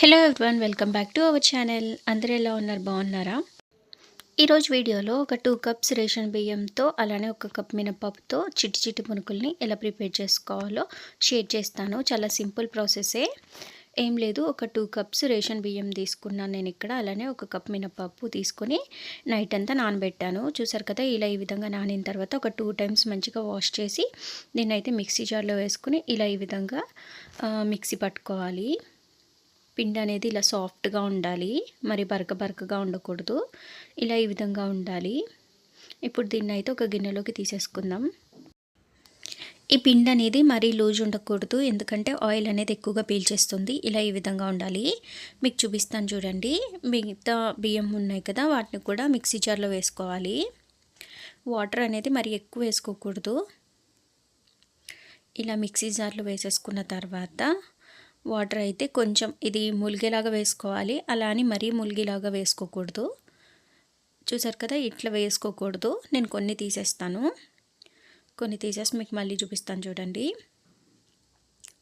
Hello everyone welcome back to our channel అందరూ ఎలా ఉన్నారు? బాగున్నారా? ఈరోజు వీడియోలో ఒక టూ కప్స్ రేషన్ బియ్యంతో అలానే ఒక కప్ మినపప్పుతో చిట్టి చిట్టి పునుకుల్ని ఎలా ప్రిపేర్ చేసుకోవాలో షేర్ చేస్తాను. చాలా సింపుల్ ప్రాసెసే ఏం. లేదు ఒక టూ కప్స్ రేషన్ బియ్యం తీసుకున్నాను నేను ఇక్కడ. అలానే ఒక కప్ మినపప్పు తీసుకొని నైట్ అంతా నానబెట్టాను. చూసారు కదా ఇలా ఈ విధంగా నానిన తర్వాత ఒక టూ టైమ్స్ మంచిగా వాష్ చేసి దీన్నైతే మిక్సీ జార్లో వేసుకుని ఇలా ఈ విధంగా మిక్సీ పట్టుకోవాలి. పిండి అనేది ఇలా సాఫ్ట్గా ఉండాలి. మరి బరక బరకగా ఉండకూడదు. ఇలా ఈ విధంగా ఉండాలి. ఇప్పుడు దీన్ని అయితే ఒక గిన్నెలోకి తీసేసుకుందాం. ఈ పిండి అనేది మరీ లూజ్ ఉండకూడదు. ఎందుకంటే ఆయిల్ అనేది ఎక్కువగా పీల్చేస్తుంది. ఇలా ఈ విధంగా ఉండాలి. మీకు చూపిస్తాను చూడండి. మిగతా బియ్యం ఉన్నాయి కదా వాటిని కూడా మిక్సీ జార్లో వేసుకోవాలి. వాటర్ అనేది మరి ఎక్కువ వేసుకోకూడదు. ఇలా మిక్సీ జార్లో వేసేసుకున్న తర్వాత వాటర్ అయితే కొంచెం ఇది ములిగేలాగా వేసుకోవాలి. అలా అని మరీ ములిగేలాగా వేసుకోకూడదు. చూసారు కదా ఇట్లా వేసుకోకూడదు. నేను కొన్ని తీసేస్తాను. కొన్ని తీసేసి మీకు మళ్ళీ చూపిస్తాను చూడండి.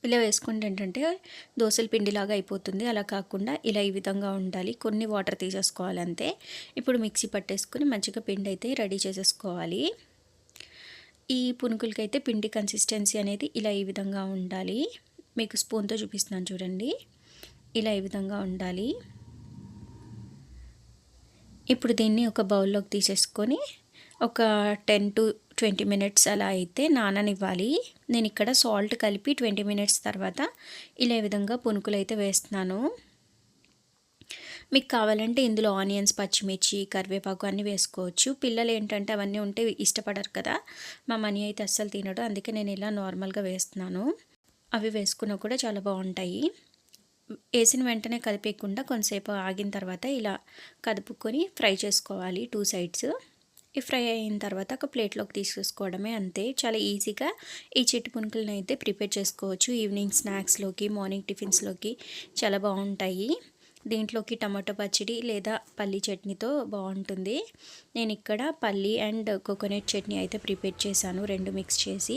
ఇలా వేసుకుంటే ఏంటంటే దోశల పిండిలాగా అయిపోతుంది. అలా కాకుండా ఇలా ఈ విధంగా ఉండాలి. కొన్ని వాటర్ తీసేసుకోవాలి అంతే. ఇప్పుడు మిక్సీ పట్టేసుకుని మంచిగా పిండి అయితే రెడీ చేసేసుకోవాలి. ఈ పునుకులకైతే పిండి కన్సిస్టెన్సీ అనేది ఇలా ఈ విధంగా ఉండాలి. మీకు స్పూన్తో చూపిస్తున్నాను చూడండి. ఇలా ఈ విధంగా ఉండాలి. ఇప్పుడు దీన్ని ఒక బౌల్లోకి తీసేసుకొని ఒక టెన్ టు ట్వంటీ మినిట్స్ అలా అయితే నాననివ్వాలి. నేను ఇక్కడ సాల్ట్ కలిపి ట్వంటీ మినిట్స్ తర్వాత ఇలా విధంగా పునుకులు అయితే వేస్తున్నాను. మీకు కావాలంటే ఇందులో ఆనియన్స్ పచ్చిమిర్చి కరివేపాకు అన్నీ వేసుకోవచ్చు. పిల్లలు ఏంటంటే అవన్నీ ఉంటే ఇష్టపడరు కదా. మా మనీ అయితే అస్సలు తినడు. అందుకే నేను ఇలా నార్మల్గా వేస్తున్నాను. అవి వేసుకున్నా కూడా చాలా బాగుంటాయి. వేసిన వెంటనే కదిపేయకుండా కొంతసేపు ఆగిన తర్వాత ఇలా కదుపుకొని ఫ్రై చేసుకోవాలి టూ సైడ్స్. ఈ ఫ్రై అయిన తర్వాత ఒక ప్లేట్లోకి తీసేసుకోవడమే అంతే. చాలా ఈజీగా ఈ చెట్టు పునుకులను అయితే ప్రిపేర్ చేసుకోవచ్చు. ఈవినింగ్ స్నాక్స్లోకి మార్నింగ్ టిఫిన్స్లోకి చాలా బాగుంటాయి. దీంట్లోకి టమాటో పచ్చడి లేదా పల్లీ చట్నీతో బాగుంటుంది. నేను ఇక్కడ పల్లీ అండ్ కోకోనట్ చట్నీ అయితే ప్రిపేర్ చేశాను రెండు మిక్స్ చేసి.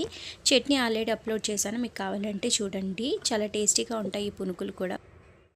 చట్నీ ఆల్రెడీ అప్లోడ్ చేశాను మీకు కావాలంటే చూడండి. చాలా టేస్టీగా ఉంటాయి ఈ పునుకులు కూడా.